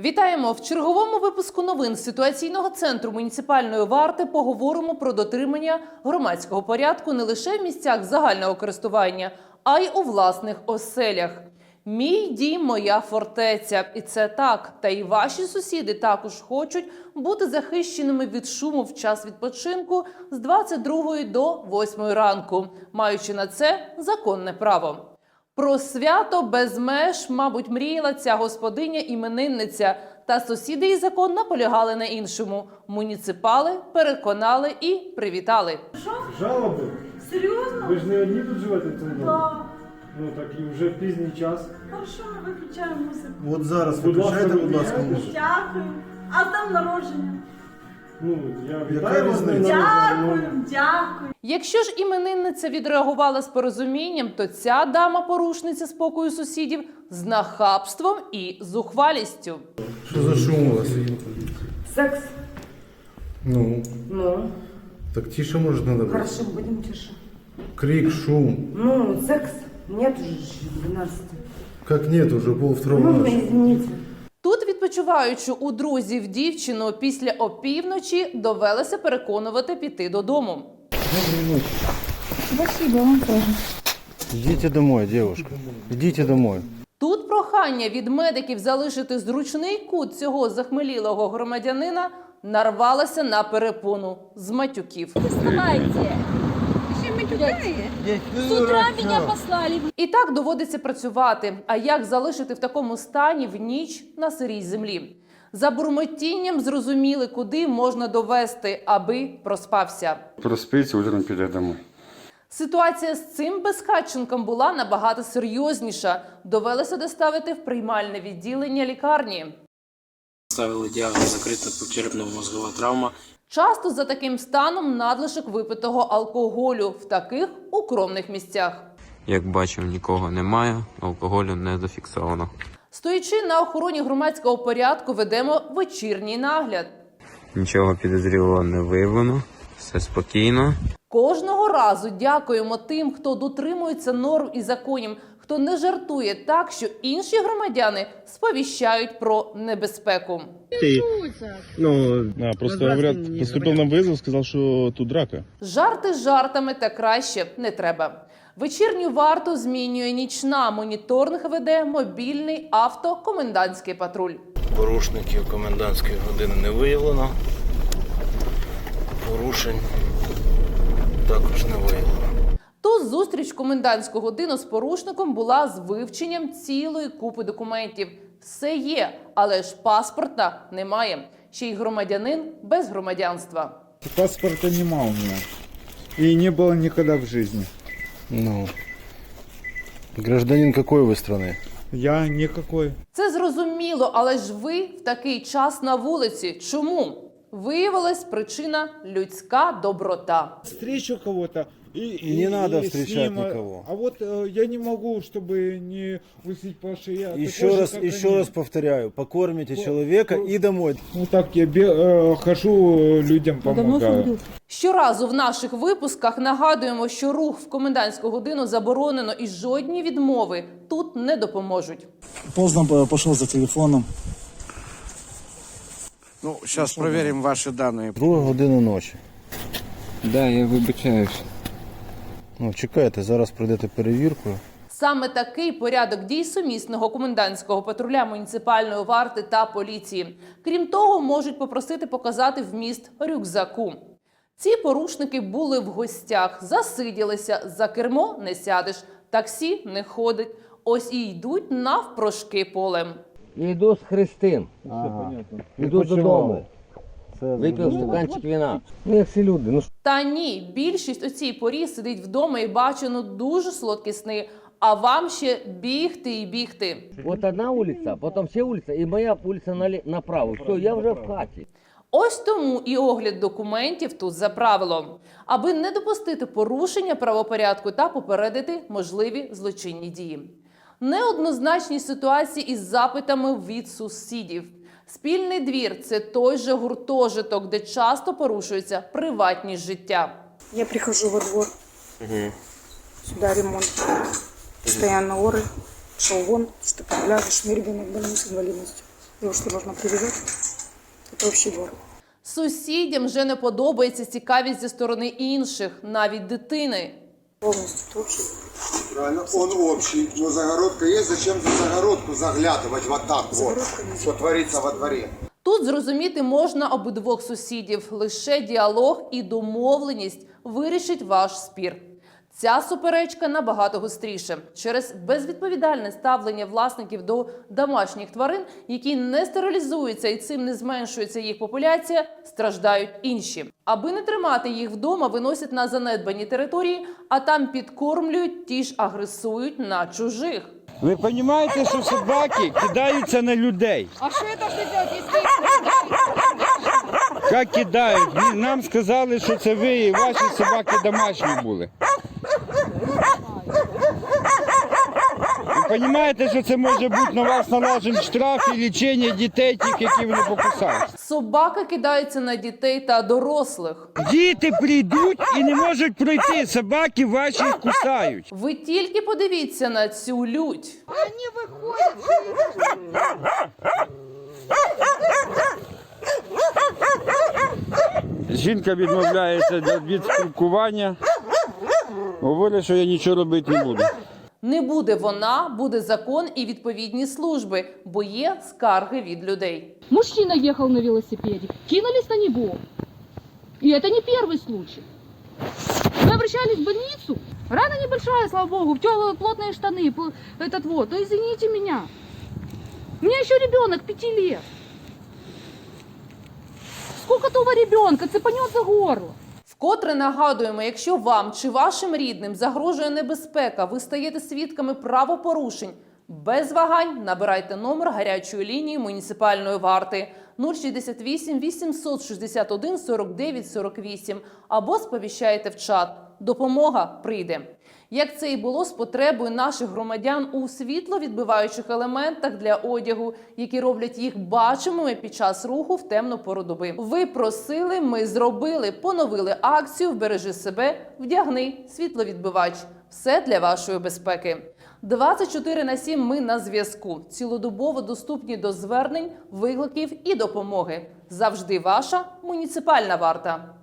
Вітаємо в черговому випуску новин ситуаційного центру муніципальної варти. Поговоримо про дотримання громадського порядку не лише в місцях загального користування, а й у власних оселях. Мій дім, моя фортеця, і це так. Та й ваші сусіди також хочуть бути захищеними від шуму в час відпочинку з 22 до 8 ранку, маючи на це законне право. Про свято без меж, мабуть, мріяла ця господиня іменинниця. Та сусіди і закон наполягали на іншому. Муніципали переконали і привітали. Жалоби? Серйозно? Ви ж не одні тут живете в цьому домі? Да. Ну так і вже в пізній час. Хорошо, ми виключаємо музику. От зараз Будь ласка, виключайте, будь ласка, виключайте. Дякую. А там народження. Ну, я вітаю вас з. Дякую, дякую. Якщо ж іменинниця відреагувала з порозумінням, то ця дама порушниця спокою сусідів з нахабством і зухвалістю. Що за шум у вас? Секс? Ну, Ну, так тише может надо быть. хорошо, будем тише. Крик, шум. Ну, секс? Нет уже ж 12. Как нет, уже пол второго Ну, ночи. извините. Відпочиваючи у друзів дівчину після опівночі, довелося переконувати піти додому. Идите домой, девушка. Идите домой. Тут прохання від медиків залишити зручний кут цього захмелілого громадянина нарвалося на перепону з матюків. Вставайте. Еще матюкаете? С утра меня послали. І так доводиться працювати. А як залишити в такому стані в ніч на сирій землі? За бурмотінням зрозуміли, куди можна довести, аби проспався. Проспиться, утром піде домой. Ситуація з цим безхатченком була набагато серйозніша. Довелося доставити в приймальне відділення лікарні. Ставили діагноз закрита черепно-мозгова травма. Часто за таким станом надлишок випитого алкоголю в таких укромних місцях. Як бачив, нікого немає, алкоголю не зафіксовано. Стоячи на охороні громадського порядку, ведемо вечірній нагляд. Нічого підозрілого не виявлено, все спокійно. Кожного разу дякуємо тим, хто дотримується норм і законів, хто не жартує так, що інші громадяни сповіщають про небезпеку. Ну, а, просто говорят, поступил на вызов, сказал, что тут драка. Жарти жартами та краще не треба. Вечірню варту змінює нічна. Моніторинг веде мобільний автокомендантський патруль. Порушників комендантської години не виявлено. Порушень також не виявлено То зустріч в комендантську годину з порушником була з вивченням цілої купи документів. Все є, але ж паспорта немає. Ще й громадянин без громадянства. Паспорта нема у меня. И не было никогда в жизни. Ну. Гражданин какой вы страны? Я никакой. Це зрозуміло, але ж ви в такий час на вулиці. Чому? Виявилась причина людська доброта. Встречу кого-то и, Не и- надо и с встречать ним, э, никого. А вот э, я не могу, чтобы не усить по шее. Еще такой же, раз, как еще они. раз повторяю, покормите По- человека по- и домой. Ну так я бе- э, хожу, э, людям помогаю. Щоразу в наших випусках нагадуємо, що рух в комендантську годину заборонено і жодні відмови тут не допоможуть. Поздно пошел за телефоном. Ну, зараз перевіримо ваші дані. Друга година ночі. Да, я вибачаюсь. Ну, чекайте, зараз пройдете перевірку. Саме такий порядок дій сумісного комендантського патруля муніципальної варти та поліції. Крім того, можуть попросити показати вміст рюкзаку. Ці порушники були в гостях, засиділися, за кермо не сядеш, таксі не ходить. Ось і йдуть навпрошки полем. Иду с Христин. Иду додому. Випив стаканчик вина. Ну, як всі люди. Ну, Та ні, більшість у цій порі сидить вдома і бачить ну, дуже солодкі сни. А вам ще бігти і бігти. от одна вулиця, потім ще вулиця, і моя вулиця налі- направо. Все, я вже в хаті. Ось тому і огляд документів тут за правилом, аби не допустити порушення правопорядку та попередити можливі злочинні дії. Неоднозначні ситуації із запитами від сусідів. Спільний двір це той же гуртожиток, де часто порушується приватність життя. Я прихожу во двор. Сюда ремонт. Постоянно оры. Шел вон, что ты ляжешь, мне ребенок больной с инвалидностью. Его что, можно привязать? Это вообще двор. Сусідям вже не подобається цікавість зі сторони інших, навіть дитини. Полностью. Это вообще Правильно, он общий, но загородка есть, зачем за загородку заглядывать вот так вот, что творится во дворе? Тут зрозуміти можна обидвох сусідів. Лише діалог і домовленість вирішить ваш спір. Ця суперечка набагато гостріше через безвідповідальне ставлення власників до домашніх тварин, які не стерилізуються і цим не зменшується їх популяція, страждають інші. Аби не тримати їх вдома, виносять на занедбані території, а там підкормлюють, ті ж агресують на чужих. Ви розумієте, що собаки кидаються на людей? А это что делать, если Як кидають? Нам сказали, що це ви і ваші собаки домашні були. Розумієте, що це може бути на вас налажен штраф і лічення дітей, тих, які вони покусають? Собаки кидаються на дітей та дорослих. Діти прийдуть і не можуть пройти, собаки ваші їх кусають. Ви тільки подивіться на цю лють. они выходят? Жінка відмовляється від спілкування, говорить, що я нічого робити не буду. Не буде вона, буде закон і відповідні служби, бо є скарги від людей. Мужчина ехал на велосипеде, кинулись на него. И это не первый случай. Мы обращались в больницу. Рана небольшая, слава богу, в теплые плотные штаны, пл- этот вот. Но извините меня. У меня еще ребенок пяти лет. Сколько того ребенка цепанет за горло? Вкотре нагадуємо, якщо вам чи вашим рідним загрожує небезпека, ви стаєте свідками правопорушень. Без вагань набирайте номер гарячої лінії муніципальної варти 068 861 49 48 або сповіщайте в чат. Допомога прийде. Як це і було з потребою наших громадян у світловідбиваючих елементах для одягу, які роблять їх бачимими під час руху в темну пору доби. Ви просили, ми зробили, поновили акцію Вбережи себе, вдягни світловідбивач. Все для вашої безпеки. 24 на 7 ми на зв'язку. Цілодобово доступні до звернень, викликів і допомоги. Завжди ваша муніципальна варта.